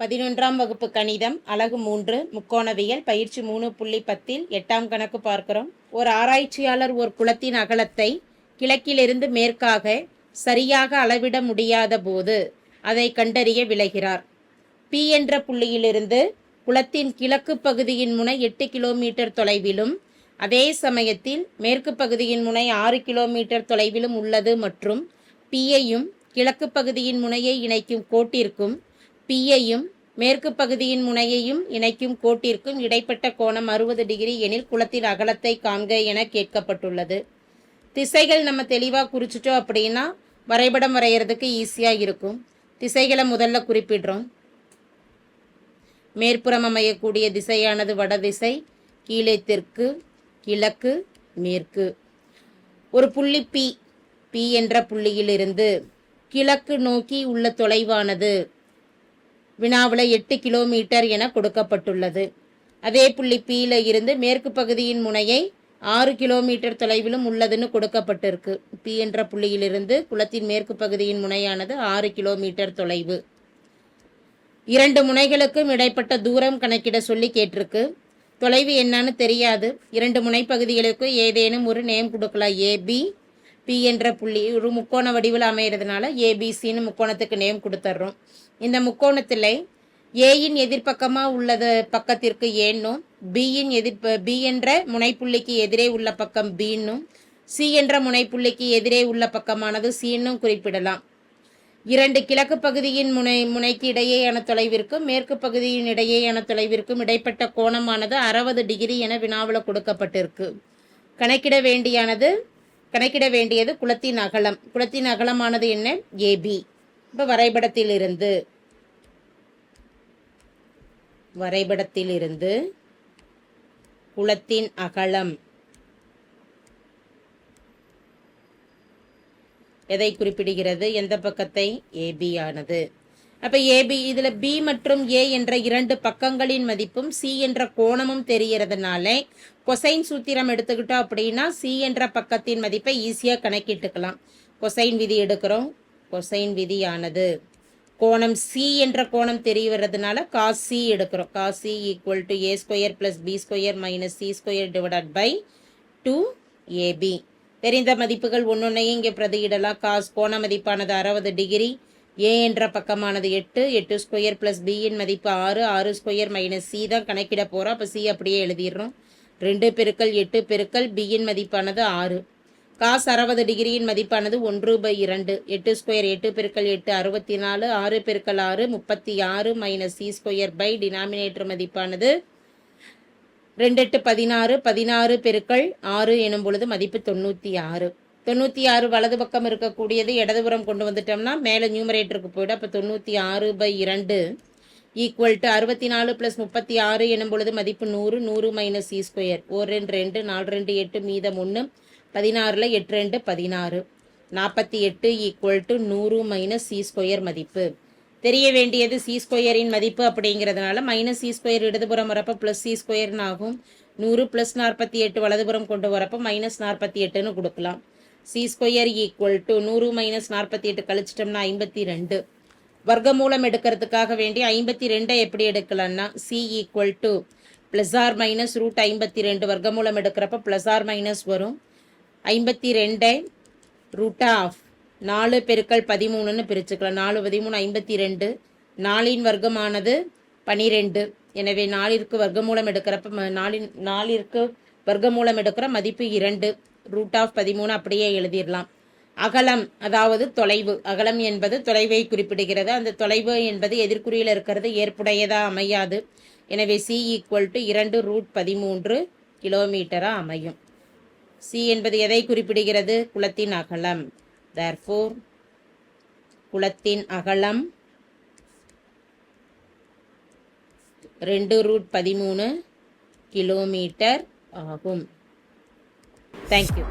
பதினொன்றாம் வகுப்பு கணிதம் அலகு மூன்று முக்கோணவியல் பயிற்சி மூணு புள்ளி பத்தில் எட்டாம் கணக்கு பார்க்கிறோம். ஒரு ஆராய்ச்சியாளர் ஒரு குளத்தின் அகலத்தை கிழக்கிலிருந்து மேற்காக சரியாக அளவிட முடியாத போது அதை கண்டறிய விளைகிறார். பி என்ற புள்ளியிலிருந்து குளத்தின் கிழக்கு பகுதியின் முனை எட்டு கிலோமீட்டர் தொலைவிலும் அதே சமயத்தில் மேற்கு பகுதியின் முனை ஆறு கிலோமீட்டர் தொலைவிலும் உள்ளது மற்றும் பியையும் கிழக்கு பகுதியின் முனையை இணைக்கும் கோட்டிற்கும் பியையும் மேற்கு பகுதியின் முனையையும் இணைக்கும் கோட்டிற்கும் இடைப்பட்ட கோணம் அறுபது டிகிரி எனில் குளத்தின் அகலத்தை காண்க என கேட்கப்பட்டுள்ளது. திசைகள் நம்ம தெளிவாக குறிச்சிட்டோம் அப்படின்னா வரைபடம் வரைகிறதுக்கு ஈஸியாக இருக்கும். திசைகளை முதல்ல குறிப்பிடுறோம். மேற்புறம் அமையக்கூடிய திசையானது வடதிசை கீழே தெற்கு கிழக்கு மேற்கு. ஒரு புள்ளி பி பி என்ற புள்ளியிலிருந்து கிழக்கு நோக்கி உள்ள தொலைவானது. வினாவில் எட்டு கிலோமீட்டர் என கொடுக்கப்பட்டுள்ளது. அதே புள்ளி பியில் இருந்து மேற்கு பகுதியின் முனையை ஆறு கிலோமீட்டர் தொலைவிலும் உள்ளதுன்னு கொடுக்கப்பட்டிருக்கு. பி என்ற புள்ளியிலிருந்து குளத்தின் மேற்கு பகுதியின் முனையானது ஆறு கிலோமீட்டர் தொலைவு. இரண்டு முனைகளுக்கும் இடைப்பட்ட தூரம் கணக்கிட சொல்லி கேட்டிருக்கு. தொலைவு என்னன்னு தெரியாது. இரண்டு முனைப்பகுதிகளுக்கு ஏதேனும் ஒரு நேம் கொடுக்கலாம். ஏபி பி என்ற புள்ளி ஒரு முக்கோண வடிவில் அமைகிறதுனால ஏபிசின்னு முக்கோணத்துக்கு நேம் கொடுத்துட்றோம் இந்த முக்கோணத்தில் ஏயின் எதிர்ப்பக்கமாக உள்ளது பக்கத்திற்கு ஏன்னும் பியின் எதிர்ப்பு பி என்ற முனைப்புள்ளிக்கு எதிரே உள்ள பக்கம் பின்னும் சி என்ற முனைப்புள்ளிக்கு எதிரே உள்ள பக்கமானது சீன்னும் குறிப்பிடலாம். இரண்டு கிழக்கு பகுதியின் முனை முனைக்கு இடையேயான தொலைவிற்கும் மேற்கு பகுதியின் இடையேயான தொலைவிற்கும் இடைப்பட்ட கோணமானது அறுபது டிகிரி என வினாவில் கொடுக்கப்பட்டிருக்கு. கணக்கிட வேண்டியானது கணக்கிட வேண்டியது குளத்தின் அகலம். குளத்தின் அகலமானது என்ன? ஏபி இப்போ வரைபடத்திலிருந்து வரைபடத்திலிருந்து குளத்தின் அகலம். எதை குறிப்பிடுகிறது? எந்த பக்கத்தை? ஏபி ஆனது. அப்போ ஏபி இதில் பி மற்றும் ஏ என்ற இரண்டு பக்கங்களின் மதிப்பும் சி என்ற கோணமும் தெரிகிறதுனால கொசைன் சூத்திரம் எடுத்துக்கிட்டோம் அப்படின்னா சி என்ற பக்கத்தின் மதிப்பை ஈஸியாக கணக்கிட்டுக்கலாம். கொசைன் விதி எடுக்கிறோம். கொசைன் விதியானது. கோணம் சி என்ற கோணம் தெரிய வர்றதுனால காஸ் சி எடுக்கிறோம் cos C equal to A square plus B square minus C square divided by two AB தெரிந்த மதிப்புகள் ஒன்றொன்னையும் இங்கே பிரதியிடலாம். காஸ் கோண மதிப்பானது அறுபது டிகிரி ஏ என்ற பக்கமானது எட்டு எட்டு ஸ்கொயர் ப்ளஸ் பியின் மதிப்பு ஆறு ஆறு ஸ்கொயர் மைனஸ் சி தான் கணக்கிட போகிறோம் அப்போ சி அப்படியே எழுதிடுறோம். ரெண்டு பெருக்கல் எட்டு பெருக்கல் பியின் மதிப்பானது ஆறு. காஸ் அறுபது டிகிரியின் மதிப்பானது ஒன்று பை இரண்டு. எட்டு ஸ்கொயர் எட்டு பெருக்கல் எட்டு அறுபத்தி நாலு ஆறு பெருக்கல் ஆறு முப்பத்தி ஆறு minus C square by denominator மதிப்பானது ரெண்டு எட்டு பதினாறு. பதினாறு பெருக்கள் ஆறு எனும் பொழுது மதிப்பு தொண்ணூற்றி ஆறு தொண்ணூற்றி ஆறு வலது பக்கம் இருக்கக்கூடியது இடதுபுறம் கொண்டு வந்துட்டோம்னா மேலே நியூமரேட்டருக்கு போய்டும் அப்போ தொண்ணூற்றி ஆறு பை இரண்டு ஈக்குவல் டு அறுபத்தி நாலு ப்ளஸ் முப்பத்தி ஆறு எனும் பொழுது மதிப்பு நூறு. நூறு மைனஸ் சி ஸ்கொயர் ஒரு ரெண்டு ரெண்டு நாலு ரெண்டு எட்டு மீதம் ஒன்று. பதினாறில் எட்டு ரெண்டு பதினாறு. நாற்பத்தி எட்டு ஈக்குவல் டு நூறு மைனஸ் சி ஸ்கொயர் மதிப்பு. தெரிய வேண்டியது சி ஸ்கொயரின் மதிப்பு அப்படிங்கிறதுனால மைனஸ் சி ஸ்கொயர் இடதுபுறம் வரப்போ ப்ளஸ் சி ஸ்கொயர்னு ஆகும். நூறு ப்ளஸ் நாற்பத்தி எட்டு வலதுபுறம் கொண்டு வரப்போ மைனஸ் நாற்பத்தி எட்டுன்னு கொடுக்கலாம். சி ஸ்கொயர் ஈக்குவல் டு நூறு மைனஸ் நாற்பத்தி எட்டு கழிச்சிட்டோம்னா ஐம்பத்தி ரெண்டு. வர்க்கமூலம் எடுக்கிறதுக்காக வேண்டி ஐம்பத்தி ரெண்டை எப்படி எடுக்கலாம்னா C equal to plus or minus root ஐம்பத்தி ரெண்டு வர்க்கமூலம் எடுக்கிறப்ப ப்ளஸ் ஆர் மைனஸ் வரும். ஐம்பத்தி ரெண்டை ரூட் ஆஃப் நாலு பெருக்கள் பதிமூணுன்னு பிரிச்சுக்கலாம். நாலு பதிமூணு ஐம்பத்தி ரெண்டு. நாலின் வர்க்கமானது பனிரெண்டு. எனவே நாலிற்கு வர்க்கமூலம் எடுக்கிறப்ப நாலின் நாலிற்கு வர்க்கமூலம் எடுக்கிற மதிப்பு இரண்டு. ரூட் ஆஃப் பதிமூணு அப்படியே எழுதிடலாம். அகலம் அதாவது தொலைவு. அகலம் என்பது தொலைவை குறிப்பிடுகிறது. அந்த தொலைவு என்பது எதிர்குறியில் இருக்கிறது ஏற்புடையதாக அமையாது. எனவே சி ஈக்குவல் டு இரண்டு ரூட் பதிமூன்று கிலோமீட்டராக அமையும். சி என்பது எதை குறிப்பிடுகிறது? குளத்தின் அகலம். தேர்ஃபோர் குளத்தின் அகலம் ரெண்டு ரூட் பதிமூணு கிலோமீட்டர் ஆகும். தேங்க்யூ